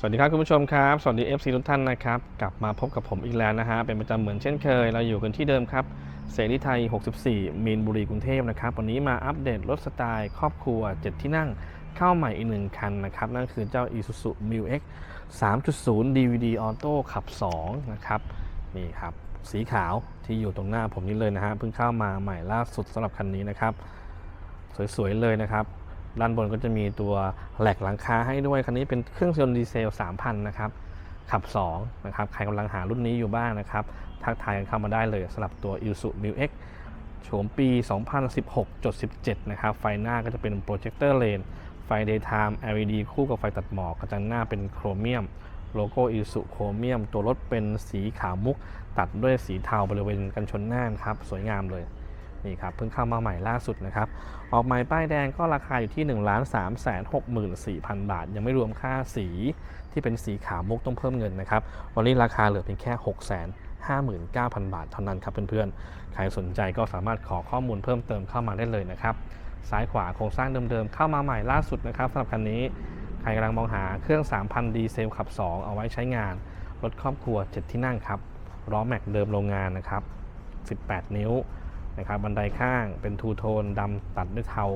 สวัสดีครับคุณผู้ชมครับ สวัสดี FC ทุกท่านนะครับ กลับมาพบกับผมอีกแล้วนะฮะ เป็นประจำเหมือนเช่นเคย เราอยู่กันที่เดิมครับ เสรีไทย 64 มีนบุรีกรุงเทพนะครับ วันนี้มาอัปเดตรถสไตล์ครอบครัว 7 ที่นั่งเข้าใหม่อีกหนึ่งคันนะครับ นั่นคือเจ้า Isuzu Mu X 3.0 DVD Auto ขับ 2 นะครับ นี่ครับ สีขาวที่อยู่ตรงหน้าผมนี้เลยนะฮะ เพิ่งเข้ามาใหม่ล่าสุดสำหรับคันนี้นะครับ สวยๆเลยนะครับ ด้านบนก็จะมีตัวแหลกหลังคาให้ด้วย คันนี้เป็นเครื่องยนต์ดีเซล 3,000 นะครับขับ2นะครับ ใครกำลังหารุ่นนี้อยู่บ้างนะครับ ทักทายกันเข้ามาได้เลยสำหรับตัว i s u m u X โฉมปี 2016.17 นะครับ ไฟหน้าก็จะเป็นโปรเจคเตอร์เลน ไฟ daytime LED คู่กับไฟตัดหมอก กระจังหน้าเป็นโครเมียม โลโก้ i s u โครเมียม ตัวรถเป็นสีขาวมุก ตัดด้วยสีเทาบริเวณกันชนหน้านครับ สวยงามเลย นี่ครับเพิ่งเข้ามาใหม่ล่าสุดนะครับ ออกใหม่ป้ายแดงก็ราคาอยู่ที่ 1 3 6 4 0 0 0 บาท ยังไม่รวมค่าสีที่เป็นสีขาวมุกต้องเพิ่มเงินนะครับ วันนี้ราคาเหลือเพียงแค่6 5 9 0 0 0 บาทเท่านั้นครับเพื่อนๆ ใครสนใจก็สามารถขอข้อมูลเพิ่มเติมเข้ามาได้เลยนะครับ ซ้ายขวาโครงสร้างเดิมๆ เข้ามาใหม่ล่าสุดนะครับสำหรับคันนี้ ใครกำลังมองหาเครื่อง 3,000 ดีเซลขับ 2 เอาไว้ใช้งาน รถครอบครัว 7 ที่นั่งครับ ล้อแม็กเดิมโรงงานนะครับ 18 นิ้ว นะครับบันไดข้างเป็นทูโทนดำตัดด้วยเทา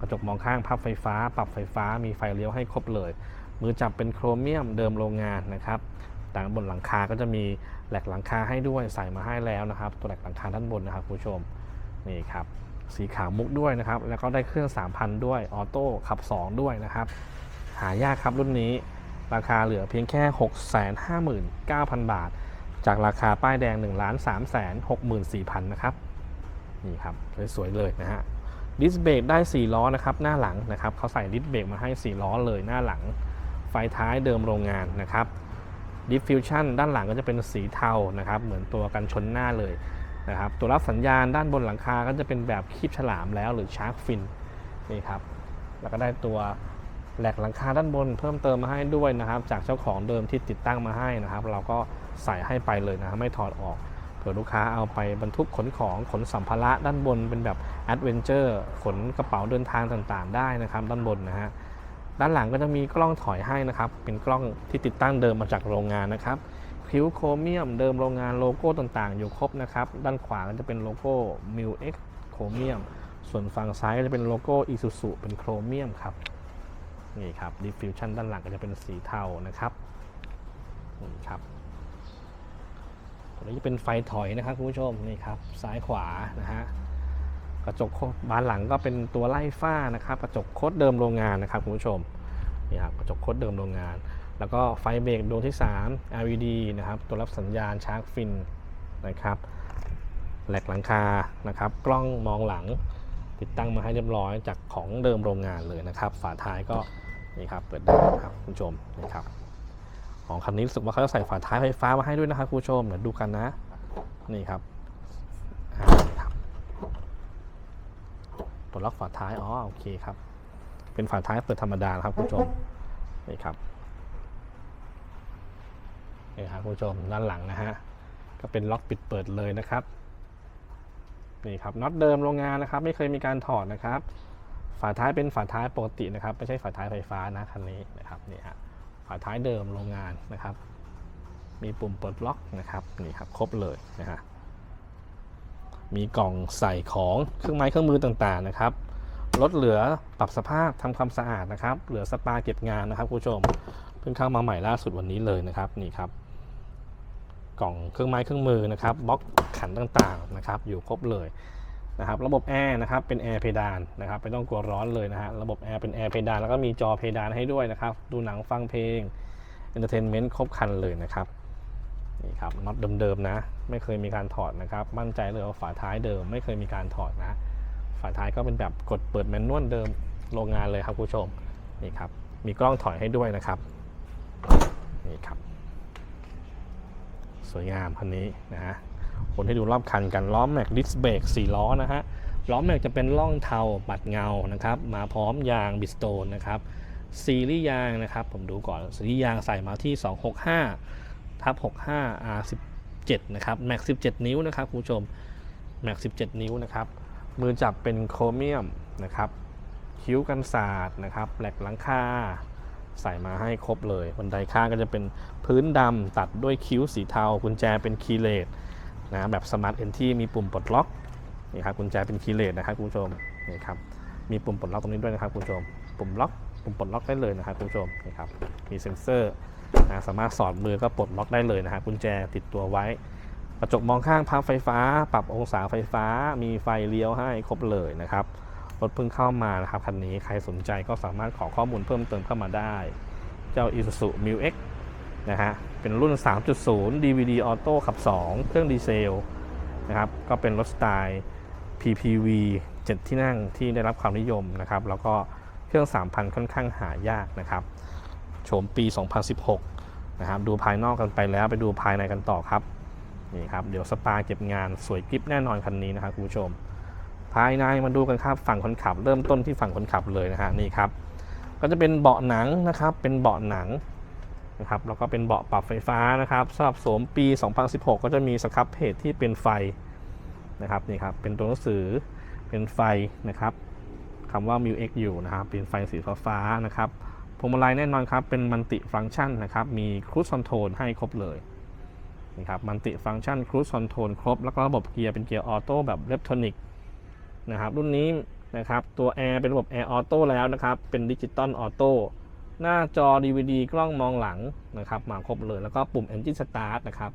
กระจกมองข้างพับไฟฟ้า ปรับไฟฟ้ามีไฟเลี้ยวให้ครบเลย มือจับเป็นโครเมียมเดิมโรงงานนะครับด้านบนหลังคาก็จะมีแหลกหลังคาให้ด้วยใส่มาให้แล้วนะครับ ตัวแหลกหลังคาด้านบนนะครับคุณผู้ชมนี่ครับสีขาวมุกด้วยนะครับ แล้วก็ได้เครื่อง 3,000 ด้วยออโต้ขับ 2 ด้วยนะครับ หายากครับรุ่นนี้ ราคาเหลือเพียงแค่ 659,000 บาท จากราคาป้ายแดง 1 3 6 4 0 0 0 นะครับ นี่ครับสวยๆเลยนะฮะดิสเบรกได้ 4 ล้อนะครับหน้าหลังนะครับเขาใส่ดิสเบรกมาให้ 4 ล้อเลยหน้าหลัง ไฟท้ายเดิมโรงงานนะครับดิฟฟิวชันด้านหลังก็จะเป็นสีเทานะครับเหมือนตัวกันชนหน้าเลยนะครับตัวรับสัญญาณด้านบนหลังคาก็จะเป็นแบบคีบฉลามแล้วหรือชาร์กฟินนี่ครับแล้วก็ได้ตัวแหลกหลังคาด้านบนเพิ่มเติมมาให้ด้วยนะครับ จากเจ้าของเดิมที่ติดตั้งมาให้นะครับ เราก็ใส่ให้ไปเลยนะครับไม่ถอดออก เผื่อลูกค้าเอาไปบรรทุกขนของขนสัมภาระด้านบนเป็นแบบแอดเวนเจอร์ขนกระเป๋าเดินทางต่างๆ ได้นะครับด้านบนนะฮะด้านหลังก็จะมีกล้องถอยให้นะครับ เป็นกล้องที่ติดตั้งเดิมมาจากโรงงานนะครับคิ้วโครเมียมเดิมโรงงานโลโก้ต่างๆ อยู่ครบนะครับ ด้านขวาก็จะเป็นโลโก้ m i l X โครเมียมส่วนฝั่งซ้ายก็จะเป็นโลโก้ Isuzu เป็นโครเมียมครับนี่ครับดิฟฟิวชันด้านหลังก็จะเป็นสีเทานะครับนี่ครับ ตัวนี้จะเป็นไฟถอยนะครับคุณผู้ชมนี่ครับซ้ายขวานะฮะกระจกบานหลังก็เป็นตัวไล่ฝ้านะครับ กระจกโคดเดิมโรงงานนะครับคุณผู้ชมนี่ครับกระจกโคดเดิมโรงงาน แล้วก็ไฟเบรกดวงที่ 3 LED นะครับ ตัวรับสัญญาณชาร์กฟินนะครับแหลกหลังคานะครับ กล้องมองหลังติดตั้งมาให้เรียบร้อยจากของเดิมโรงงานเลยนะครับ ฝาท้ายก็นี่ครับเปิดได้นะครับคุณผู้ชมนี่ครับ ของคันนี้รู้สึกว่าเขาจะใส่ฝาท้ายไฟฟ้ามาให้ด้วยนะครับคุณผู้ชมเดี๋ยวดูกันนะ นี่ครับตัวล็อกฝาท้ายอ๋อโอเคครับ เป็นฝาท้ายเปิดธรรมดานะครับคุณผู้ชมนี่ครับนี่ครับคุณผู้ชมด้านหลังนะฮะก็เป็นล็อกปิดเปิดเลยนะครับนี่ครับน็อตเดิมโรงงานนะครับ ไม่เคยมีการถอดนะครับ ฝาท้ายเป็นฝาท้ายปกตินะครับ ไม่ใช่ฝาท้ายไฟฟ้านะคันนี้นะครับนี่ฮะาท้ายเดิมโรงงานนะครับ มีปุ่มเปิดล็อกนะครับนี่ครับครบเลยนะฮะมีกล่องใส่ของเครื่องไม้เครื่องมือต่างๆนะครับลดเหลือปรับสภาพทำความสะอาดนะครับ เหลือสปาเก็บงานนะครับคุณผู้ชมเพิ่งเข้ามาใหม่ล่าสุดวันนี้เลยนะครับนี่ครับ กล่องเครื่องไม้เครื่องมือนะครับบล็อกขันต่างๆนะครับ อยู่ครบเลย นะครับระบบแอร์นะครับเป็นแอร์เพดานนะครับไม่ต้องกลัวร้อนเลยนะฮะระบบแอร์เป็นแอร์เพดานแล้วก็มีจอเพดานให้ด้วยนะครับ ดูหนังฟังเพลงเอนเตอร์เทนเมนต์ครบครันเลยนะครับนี่ครับน็อตเดิมๆนะ ไม่เคยมีการถอดนะครับ มั่นใจเลยว่าฝาท้ายเดิม ไม่เคยมีการถอดนะ ฝาท้ายก็เป็นแบบกดเปิดแมนนวลเดิมโรงงานเลยครับคุณผู้ชมนี่ครับมีกล้องถอยให้ด้วยนะครับนี่ครับ สวยงามคันนี้นะฮะ คนให้ดูรอบคันกันล้อแม็กดิสเบรก4ล้อนะฮะล้อแม็กจะเป็นร่องเทาปัดเงานะครับมาพร้อมยางบิสโตนนะครับซีรีส์ยางนะครับ ผมดูก่อนซีรีส์ยางใส่มาที่ 265ทับ65 R17 นะครับแม็ก17 นิ้วนะครับคุณผู้ชมแม็ก17 นิ้วนะครับมือจับเป็นโครเมียมนะครับคิ้วกันศาสตร์นะครับแหลกหลังคาใส่มาให้ครบเลยบันไดข้างก็จะเป็นพื้นดำตัดด้วยคิ้วสีเทากุญแจเป็นคีเลส นะแบบสมาร์ทเอนที่มีปุ่มปลดล็อกนี่ครับกุญแจเป็นคีย์เลสนะครับคุณผู้ชมนี่ครับมีปุ่มปลดล็อกตรงนี้ด้วยนะครับคุณผู้ชม ปุ่มล็อกปุ่มปลดล็อกได้เลยนะครับคุณผู้ชมนี่ครับมีเซ็นเซอร์นะสามารถสอดมือก็ปลดล็อกได้เลยนะฮะกุญแจติดตัวไว้ กระจกมองข้างพับไฟฟ้า ปรับองศาไฟฟ้า มีไฟเลี้ยวให้ครบเลยนะครับรถเพิ่งเข้ามานะครับคันนี้ใครสนใจก็สามารถขอข้อมูลเพิ่มเติมเข้ามาได้ เจ้า Isuzu m i X นะฮะเป็นรุ่น 3.0 DVD Auto ขับ 2 เครื่องดีเซลนะครับก็เป็นรถสไตล์ PPV 7 ที่นั่งที่ได้รับความนิยมนะครับแล้วก็เครื่อง 3,000 ค่อนข้างหายากนะครับโฉมปี 2016 นะครับดูภายนอกกันไปแล้วไปดูภายในกันต่อครับนี่ครับเดี๋ยวสปาเก็บงานสวยกริบแน่นอนคันนี้นะครับคุณผู้ชม ภายในมาดูกันครับฝั่งคนขับ เริ่มต้นที่ฝั่งคนขับเลยนะฮะนี่ครับก็จะเป็นเบาะหนังนะครับเป็นเบาะหนัง นะครับแล้วก็เป็นเบาะปรับไฟฟ้านะครับสำหรับโสมปี 2016 ก็จะมีสครับเพจที่เป็นไฟนะครับนี่ครับเป็นตัวหนังสือเป็นไฟนะครับคำว่า m u x อยู่นะครับเป็นไฟสีฟ้านะครับพวงมาลัยแน่นอนครับเป็นมัลติฟังก์ชันนะครับมีครู i คอนโทรลให้ครบเลยนี่ครับมันติฟังก์ชันครู i คอนโทรลครบ แล้วก็ระบบเกียร์เป็นเกียร์ออโต้แบบเล็บทรอนิกนะครับรุ่นนี้นะครับตัวแอร์เป็นระบบแอร์ออโต้แล้วนะครับเป็นดิจิตอลออโต้ หน้าจอ DVD กล้องมองหลังนะครับ มาครบเลยแล้วก็ปุ่ม Engine Start นะครับ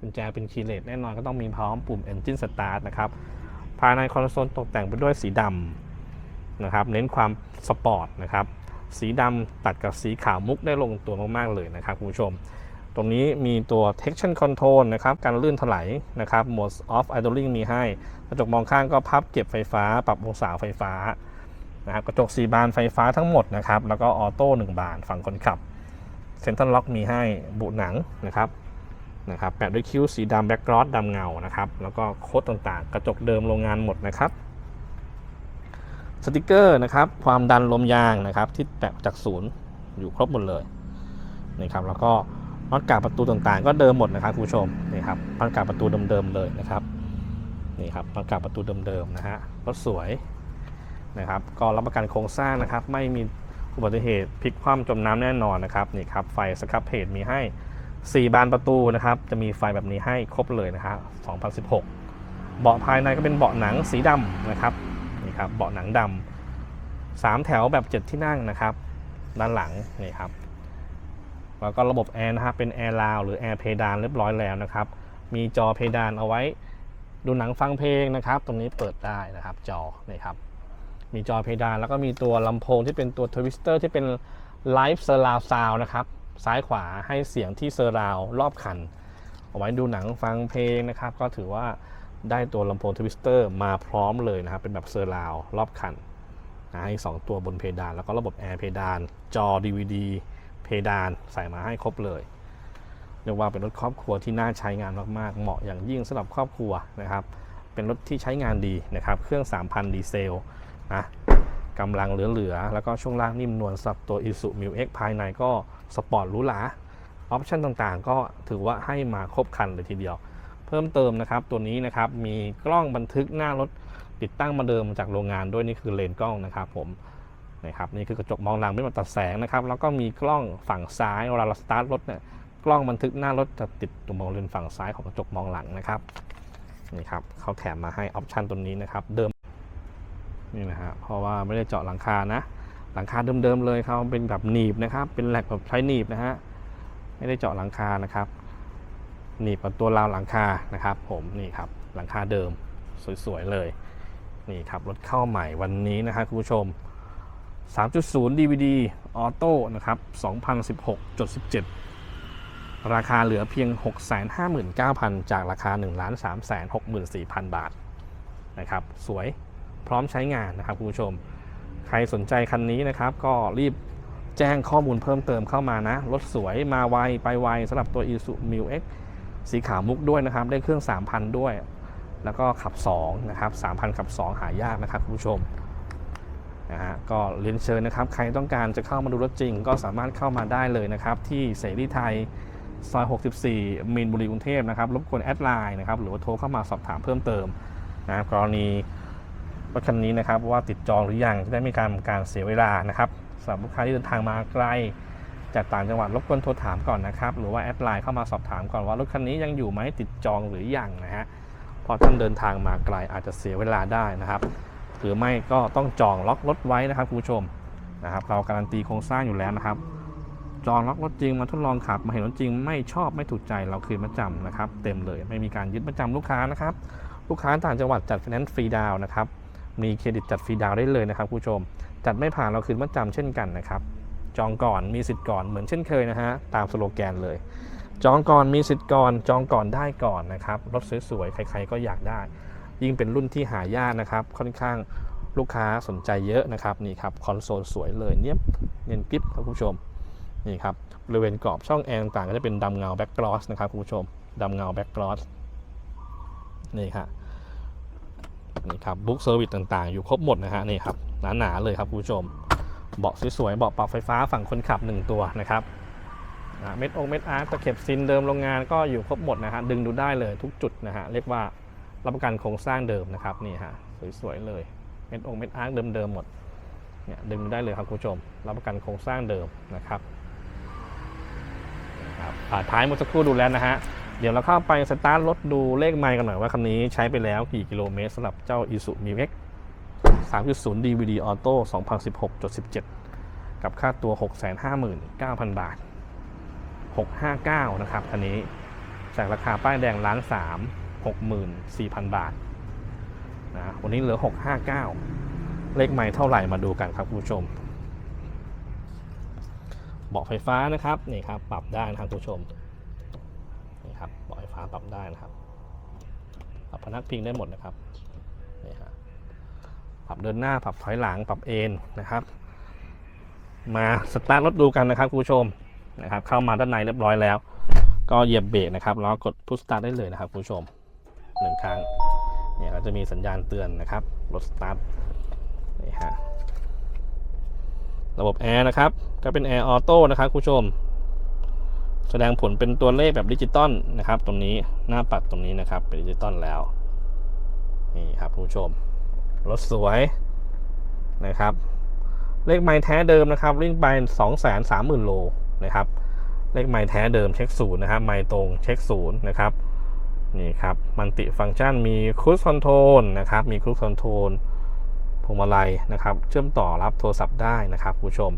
กุญแจเป็นคีย์เลสแน่นอนก็ต้องมีพร้อมปุ่ม Engine Start นะครับ ภายในคอนโซลตกแต่งไปด้วยสีดำนะครับ เน้นความสปอร์ตนะครับ สีดำตัดกับสีขาวมุกได้ลงตัวมากๆเลยนะครับคุณผู้ชม ตรงนี้มีตัว traction control นะครับ การลื่นถลายนะครับ mode off idling มีให้ กระจกมองข้างก็พับเก็บไฟฟ้า ปรับองศาไฟฟ้า นะครับกระจก 4 บานไฟฟ้าทั้งหมดนะครับ แล้วก็ออโต้ 1 บานฝั่งคนขับ เซ็นทรัลล็อกมีให้บุหนังนะครับนะครับแปะด้วยคิ้วสีดำแบ็กกรอสดำเงานะครับ แล้วก็โค้ดต่างๆ กระจกเดิมโรงงานหมดนะครับ สติกเกอร์นะครับ ความดันลมยางนะครับที่แปะจากศูนย์อยู่ครบหมดเลยนะครับ แล้วก็น็อตกาประตูต่างๆ ก็เดิมหมดนะครับคุณผู้ชมนี่ครับน็อตกาประตูเดิมๆเลยนะครับนี่ครับน็อตกาประตูเดิมๆนะฮะรถสวย นะครับก็รับประกันโครงสร้างนะครับ ไม่มีอุบัติเหตุพลิกคว่ำจมน้ำแน่นอนนะครับนี่ครับไฟสครับเพจมีให้ 4 บานประตูนะครับจะมีไฟแบบนี้ให้ครบเลยนะครับ2016 เบาะภายในก็เป็นเบาะหนังสีดำนะครับนี่ครับเบาะหนังดำสามแถวแบบ 7 ที่นั่งนะครับ ด้านหลังนี่ครับแล้วก็ระบบแอร์นะครับเป็นแอร์ลาวหรือแอร์เพดานเรียบร้อยแล้วนะครับ มีจอเพดานเอาไว้ดูหนังฟังเพลงนะครับ ตรงนี้เปิดได้นะครับจอนี่ครับ มีจอเพดาน แล้วก็มีตัวลำโพงที่เป็นตัวทวิสเตอร์ที่เป็นไลฟ์เซอร์ราวซาวนะครับ ซ้ายขวาให้เสียงที่เซอร์ราวรอบคัน เอาไว้ดูหนังฟังเพลงนะครับ ก็ถือว่าได้ตัวลำโพงทวิสเตอร์มาพร้อมเลยนะครับ เป็นแบบเซอร์ราวรอบคันนะให้สองตัวบนเพดาน แล้วก็ระบบแอร์เพดาน จอ DVD เพดานใส่มาให้ครบเลยเรียกว่าเป็นรถครอบครัวที่น่าใช้งานมากๆ เหมาะอย่างยิ่งสำหรับครอบครัวนะครับ เป็นรถที่ใช้งานดีนะครับ เครื่อง 3,000 ดีเซล นะกำลังเหลือๆ แล้วก็ช่วงล่างนิ่มนวลสับตัว Isuzu m i X ภายในก็สปอร์ตหรูหราออปชั่นต่างๆ ก็ถือว่าให้มาครบคันเลยทีเดียว เพิ่มเติมนะครับ ตัวนี้นะครับมีกล้องบันทึกหน้ารถติดตั้งมาเดิมจากโรงงานด้วยนี่คือเลนกล้องนะครับผมนะครับนี่คือกระจกมองหลังไม่มาตัดแสงนะครับ แล้วก็มีกล้องฝั่งซ้ายเวลาเราสตาร์ทรถเนี่ยกล้องบันทึกหน้ารถจะติดตรงมองเลนฝั่งซ้ายของกระจกมองหลังนะครับนี่ครับเขาแถมมาให้ออปชันตัวนี้นะครับเดิม นี่นะฮะเพราะว่าไม่ได้เจาะหลังคานะ หลังคาเดิมๆเลยเขาเป็นแบบหนีบนะครับ เป็นแหลกแบบใช้หนีบนะฮะไม่ได้เจาะหลังคานะครับหนีบกับตัวราวหลังคานะครับ ผมนี่ครับหลังคาเดิมสวยๆเลยนี่ครับรถเข้าใหม่วันนี้นะครับคุณผู้ชม 3.0 DVD ออโต้นะครับ2016.17 ราคาเหลือเพียง 659,000 จากราคา 1,364,000 บาทนะครับ สวย พร้อมใช้งานนะครับคุณผู้ชม ใครสนใจคันนี้นะครับ ก็รีบแจ้งข้อมูลเพิ่มเติมเข้ามานะ รถสวยมาไว ไปไวสำหรับตัว Isuzu m i X สีขาวมุกด้วยนะครับ ได้เครื่อง 3,000 ด้วย แล้วก็ขับ 2 นะครับ 3,000 ขับ 2 หายากนะครับคุณผู้ชมนะฮะก็เรียนเชิญนะครับ ใครต้องการจะเข้ามาดูรถจริง ก็สามารถเข้ามาได้เลยนะครับ ที่เสรีไทยซอย 64 มีนบุรีกรุงเทพนะครับ รบกวนแอดไลน์นะครับ หรือว่าโทรเข้ามาสอบถามเพิ่มเติมนะครับกรณี รถคันนี้นะครับว่าติดจองหรือยังจะได้ไม่การการเสียเวลานะครับสำหรับลูกค้าที่เดินทางมาไกลจากต่างจังหวัดรบกวนโทรถามก่อนนะครับ หรือว่าแอดไลน์เข้ามาสอบถามก่อนว่ารถคันนี้ยังอยู่ไหมติดจองหรือยังนะฮะเพราะท่านเดินทางมาไกลอาจจะเสียเวลาได้นะครับ หรือไม่ก็ต้องจองล็อกรถไว้นะครับคุณผู้ชมนะครับ เราการันตีโครงสร้างอยู่แล้วนะครับ จองล็อกรถจริงมาทดลองขับ มาเห็นรถจริงไม่ชอบไม่ถูกใจเราคืนมาจำนะครับ เต็มเลยไม่มีการยึดมาจำลูกค้านะครับ ลูกค้าต่างจังหวัดจัดไฟแนนซ์ฟรีดาวน์นะครับ มีเครดิตจัดฟรีดาวได้เลยนะครับคุณผู้ชม จัดไม่ผ่านเราคืนมาจำเช่นกันนะครับ จองก่อนมีสิทธิ์ก่อนเหมือนเช่นเคยนะฮะตามสโลแกนเลย จองก่อนมีสิทธิ์ก่อน จองก่อนได้ก่อนนะครับรถสวยๆใคร ๆ ก็อยากได้ ยิ่งเป็นรุ่นที่หายากนะครับ ค่อนข้างลูกค้าสนใจเยอะนะครับนี่ครับคอนโซลสวยเลยเนี้ยเนียนกริปครับคุณผู้ชมนี่ครับบริเวณกรอบช่องแอร์ต่างก็จะเป็นดำเงาแบ็กกลอสนะครับคุณผู้ชมดำเงาแบ็กกลอสนี่ครับ นี่ครับบุ๊กเซอร์วิสต่างๆ อยู่ครบหมดนะฮะนี่ครับหนาๆเลยครับคุณผู้ชมเบาะสวยๆเบาะปรับไฟฟ้าฝั่งคนขับ 1 ตัวนะครับเม็ดองเม็ดอาร์ตตะเข็บซินเดิมโรงงานก็อยู่ครบหมดนะฮะดึงดูได้เลยทุกจุดนะฮะเรียกว่ารับประกันโครงสร้างเดิมนะครับนี่ฮะสวยๆเลยเม็ดองเม็ดอาร์ตเดิมๆหมดเนี่ยดึงดูได้เลยครับคุณผู้ชม รับประกันโครงสร้างเดิมนะครับครับอ่าท้ายเมื่อสักครู่ดูแล้วนะฮะ เดี๋ยวเราเข้าไปสตาร์ทรถดูเลขไมล์กันหน่อยว่าคันนี้ใช้ไปแล้วกี่กิโลเมตรสำหรับเจ้า i s u m i x 3.0 DVD Auto 2016.17 กับค่าตัว 659,000 บาท 659 นะครับคันนี้จากราคาป้ายแดงล้าน3 64,000บาทนะวันนี้เหลือ659เลขใหม่เท่าไหร่มาดูกันครับคุณผู้ชม เบาะไฟฟ้านะครับ นี่ครับ ปรับได้นะครับคุณผู้ชม นี่ครับเบาะไฟฟ้าปรับได้นะครับปรับพนักพิงได้หมดนะครับนี่ฮะปรับเดินหน้าปรับถอยหลังปรับเอนนะครับ มาสตาร์ทรถดูกันนะครับคุณผู้ชมนะครับ เข้ามาด้านในเรียบร้อยแล้ว ก็เหยียบเบรกนะครับแล้วก็กดพุชสตาร์ทได้เลยนะครับคุณผู้ชมหนึ่งครั้งเนี่ยก็จะมีสัญญาณเตือนนะครับรถสตาร์ทนี่ฮะระบบแอร์นะครับก็เป็นแอร์ออโต้นะครับคุณผู้ชม แสดงผลเป็นตัวเลขแบบดิจิตอลนะครับ ตรงนี้หน้าปัดตรงนี้นะครับ เป็นดิจิตอลแล้วนี่ครับผู้ชมรถสวยนะครับ เลขไม้แท้เดิมนะครับวิ่งไป 2 3 0 0 0 0 โลนะครับ เลขไม้แท้เดิมเช็คศูนย์นะครับไม้ตรงเช็คศูนย์นะครับนี่ครับมันติฟังก์ชันมีครู i คอนโทรลนะครับ มีครู i คอนโทรลพวงมาลัยนะครับ เชื่อมต่อรับโทรศัพท์ได้นะครับผู้ชม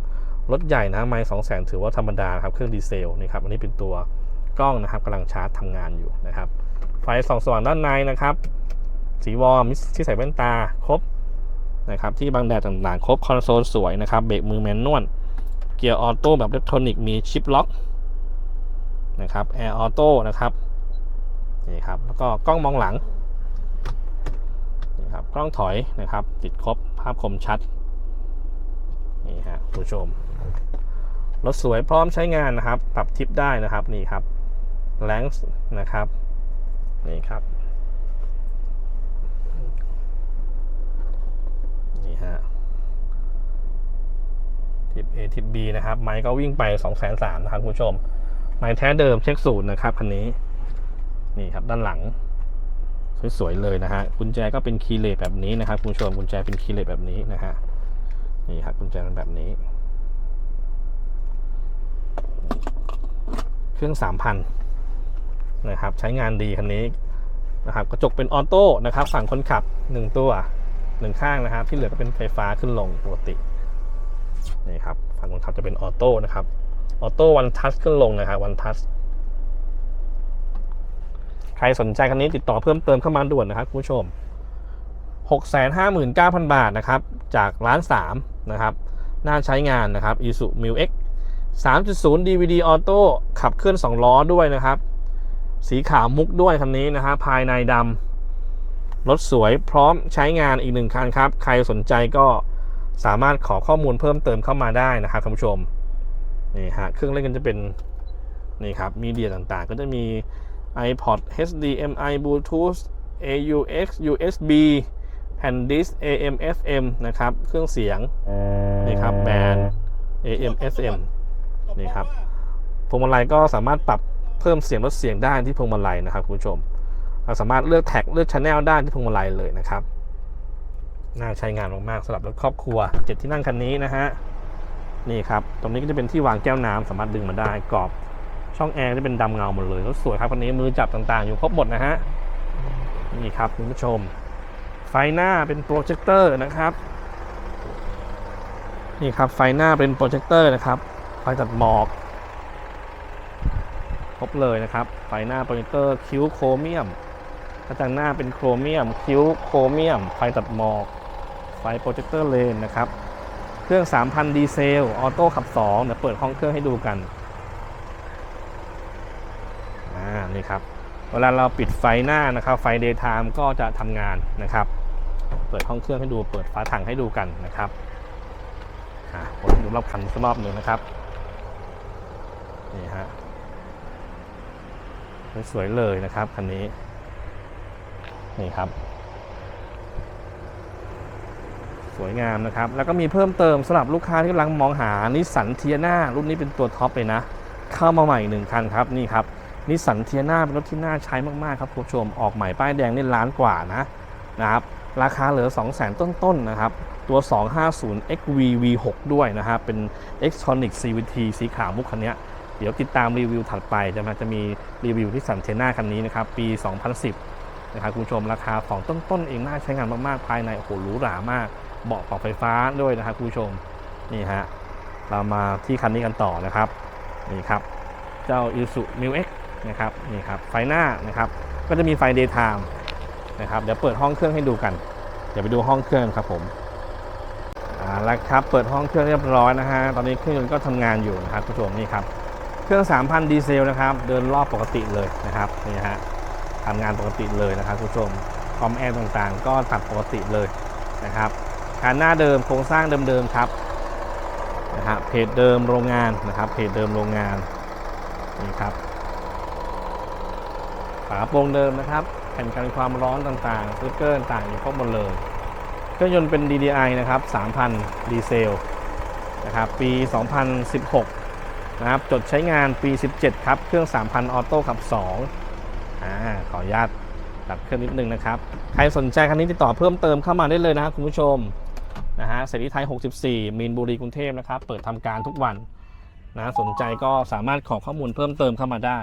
รถใหญ่นะไม้สองแสนถือว่าธรรมดาครับเครื่องดีเซลนี่ครับอันนี้เป็นตัวกล้องนะครับกำลังชาร์จทำงานอยู่นะครับ ไฟส่องสว่างด้านในนะครับ สีวอร์มที่ใส่แว่นตาครบนะครับที่บังแดดต่างๆ ครบคอนโซลสวยนะครับเบรกมือแมนนวลเกียร์ออโต้แบบอิเล็กทรอนิกส์มีชิปล็อกนะครับแอร์ออโต้นะครับนี่ครับแล้วก็กล้องมองหลังนี่ครับกล้องถอยนะครับ ติดครบภาพคมชัด นี่ฮะผู้ชมรถสวยพร้อมใช้งานนะครับ ปรับทิปได้นะครับนี่ครับแลงส์นะครับนี่ครับนี่ฮะทิป A ทิป B นะครับ ไม้ก็วิ่งไป2 3 0 0 0นะครับคุณผู้ชม ไม้แท้เดิมเช็คศูนย์นะครับคันนี้ นี่ครับด้านหลัง สวยๆเลยนะฮะกุญแจก็เป็นคีย์เลสแบบนี้นะครับคุณผู้ชมกุญแจเป็นคีย์เลสแบบนี้นะฮะ นี่ครับกุญแจเป็นแบบนี้ เครื่อง3,000นะครับ ใช้งานดีคันนี้นะครับกระจกเป็นออโต้นะครับ ฝั่งคนขับ1ตัวหนึ่งข้างนะครับ ที่เหลือก็เป็นไฟฟ้าขึ้นลงปกตินี่ครับฝั่งคนขับจะเป็นออโต้นะครับออโต้วันทัชขึ้นลงนะครับวันทัชใครสนใจคันนี้ติดต่อเพิ่มเติมเข้ามาด่วนนะครับคุณผู้ชม 659,000 บาทนะครับจากร้าน3นะครับน่าใช้งานนะครับ i s u m i x 3.0 DVD Auto ขับเคลื่อน 2 ล้อด้วยนะครับ สีขาวมุกด้วยคันนี้นะฮะภายในดำรถสวยพร้อมใช้งานอีกหนึ่งคันครับ ใครสนใจก็สามารถขอข้อมูลเพิ่มเติมเข้ามาได้นะครับท่านผู้ชมนี่ฮะเครื่องเล่นกันจะเป็นนี่ครับมีเดียต่างๆ ก็จะมี iPod HDMI Bluetooth AUX USB แผ่นดิส AM FM นะครับ เครื่องเสียงนี่ครับแบน AM FM นี่ครับพวงมาลัยก็สามารถปรับเพิ่มเสียงลดเสียงได้ที่พวงมาลัยนะครับคุณผู้ชม เราสามารถเลือกแท็กเลือกชแนลได้ที่พวงมาลัยเลยนะครับน่าใช้งานมากๆสำหรับรถครอบครัวเจ็ดที่นั่งคันนี้นะฮะนี่ครับ ตรงนี้ก็จะเป็นที่วางแก้วน้ำสามารถดึงมาได้กรอบช่องแอร์จะเป็นดำเงาหมดเลยแล้วสวยครับคันนี้มือจับต่างๆ อยู่ครบหมดนะฮะนี่ครับคุณผู้ชม ไฟหน้าเป็นโปรเจคเตอร์นะครับ นี่ครับไฟหน้าเป็นโปรเจคเตอร์นะครับไฟตัดหมอกครบเลยนะครับ ไฟหน้าโปรเจคเตอร์คิ้วโครเมียมกระจังหน้าเป็นโครเมียม คิ้วโครเมียม ไฟตัดหมอก ไฟโปรเจคเตอร์เลนนะครับ เครื่อง 3,000 ดีเซล ออโต้ขับ 2 เดี๋ยวเปิดห้องเครื่องให้ดูกัน อ่า นี่ครับ เวลาเราปิดไฟหน้านะครับ ไฟ daytime ก็จะทำงานนะครับ เปิดห้องเครื่องให้ดูเปิดฝาถังให้ดูกันนะครับผมดูรอบคันสักรอบหนึ่งนะครับนี่ฮะสวยเลยนะครับคันนี้ นี่ครับ สวยงามนะครับ แล้วก็มีเพิ่มเติมสำหรับลูกค้าที่กำลังมองหานิสสันเทียนารุ่นนี้เป็นตัวท็อปเลยนะ เข้ามาใหม่หนึ่งคันครับนี่ครับนิสสันเทียนาเป็นรถที่น่าใช้มากๆครับคุณผู้ชมออกใหม่ป้ายแดงนี่ล้านกว่านะนะครับ ราคาเหลือ2 0 0 0 0 0 ต้นๆนะครับ ตัว 250 XV V6 ด้วยนะครับเป็น Xtronic CVT สีขาวมุกคันนี้เดี๋ยวติดตามรีวิวถัดไปจะมาจะมีรีวิวที่สันเทน่าคันนี้นะครับ ปี 2010 นะครับคุณผู้ชมราคาของต้นๆเองน่าใช้งานมากๆ ภายในโอ้โหหรูหรามากเบาะปรับไฟฟ้าด้วยนะครับคุณผู้ชมนี่ฮะเรามาที่คันนี้กันต่อนะครับนี่ครับ เจ้า i s u m i x นะครับนี่ครับไฟหน้านะครับก็จะมีไฟ daytime นะครับเดี๋ยวเปิดห้องเครื่องให้ดูกัน เดี๋ยวไปดูห้องเครื่องครับผมอ่าแล้วครับเปิดห้องเครื่องเรียบร้อยนะฮะตอนนี้เครื่องยนต์ก็ทำงานอยู่นะครับคุณผู้ชมนี่ครับเครื่อง 3,000 ดีเซลนะครับเดินรอบปกติเลยนะครับนี่ฮะทำงานปกติเลยนะครับคุณผู้ชมคอมแอร์ต่างๆ ก็ตัดปกติเลยนะครับการหน้าเดิมโครงสร้างเดิมๆครับนะฮะเพจเดิมโรงงานนะครับเพจเดิมโรงงานนี่ครับฝาโปร่งเดิมนะครับ ผ่นกันความร้อนต่างๆสติ๊กเกอร์ต่างๆอยู่ครบหมดเลยเครื่องยนต์เป็น DDI นะครับ 3,000 ดีเซลนะครับปี 2016 นะครับจดใช้งานปี 17 ครับ เครื่อง 3,000 ออโต้ขับ2อ่าขออนุญาตดับเครื่องนิดนึงนะครับ ใครสนใจคันนี้ติดต่อเพิ่มเติมเข้ามาได้เลยนะครับคุณผู้ชมนะฮะเสรีไทย 64 มีนบุรีกรุงเทพนะครับ เปิดทำการทุกวันนะสนใจก็สามารถขอข้อมูลเพิ่มเติมเข้ามาได้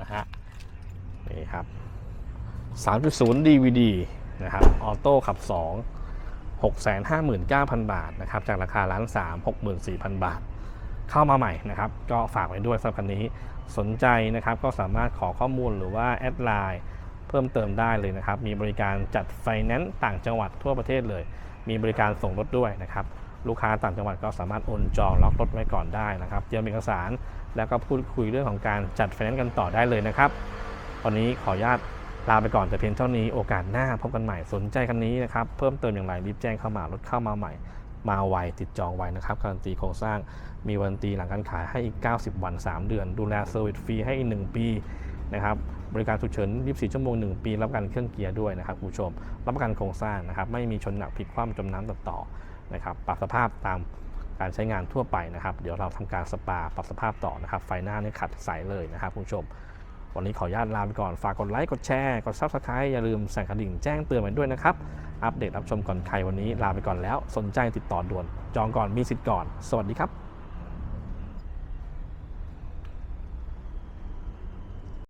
นะฮะ นี่ครับ 3.0 DVD นะครับออโต้ขับ 2 659,000 บาทนะครับจากราคาล้าน3 64,000 บาท เข้ามาใหม่นะครับ ก็ฝากไว้ด้วยสำหรับคันนี้สนใจนะครับก็สามารถขอข้อมูลหรือว่าแอดไลน์เพิ่มเติมได้เลยนะครับ มีบริการจัดไฟแนนซ์ต่างจังหวัดทั่วประเทศเลย มีบริการส่งรถด้วยนะครับลูกค้าต่างจังหวัดก็สามารถโอนจองล็อกรถไว้ก่อนได้นะครับเตรียมเอกสาร แล้วก็พูดคุยเรื่องของการจัดไฟแนนซ์กันต่อได้เลยนะครับ วันนี้ขออนุญาตลาไปก่อนแต่เพียงเท่านี้โอกาสหน้าพบกันใหม่สนใจคันนี้นะครับ เพิ่มเติมอย่างไรรีบแจ้งเข้ามารถเข้ามาใหม่ มาไวติดจองไวนะครับการันตีโครงสร้างมีวันตีหลังการขายให้อีก 90 วัน 3 เดือน ดูแลเซอร์วิสฟรีให้อีก 1 ปีนะครับบริการฉุกเฉิน 24 ชั่วโมง 1 ปี รับประกันเครื่องเกียร์ด้วยนะครับคุณผู้ชม รับประกันโครงสร้างนะครับ ไม่มีชนหนักพลิกคว่ำจมน้ำตัดต่อนะครับ ปรับสภาพตามการใช้งานทั่วไปนะครับ เดี๋ยวเราทำการสปา ปรับสภาพต่อนะครับ ไฟหน้านี่ขัดใสเลยนะครับคุณผู้ชม วันนี้ขออนุญาตลาไปก่อน ฝากกดไลค์ กดแชร์ กดซับสไคร b ์อย่าลืมสั่นกระดิ่งแจ้งเตือนไปด้วยนะครับ อัปเดตรับชมก่อนใครวันนี้ลาไปก่อนแล้ว สนใจติดต่อด่วน จองก่อนมีสิทธิ์ก่อน สวัสดีครับ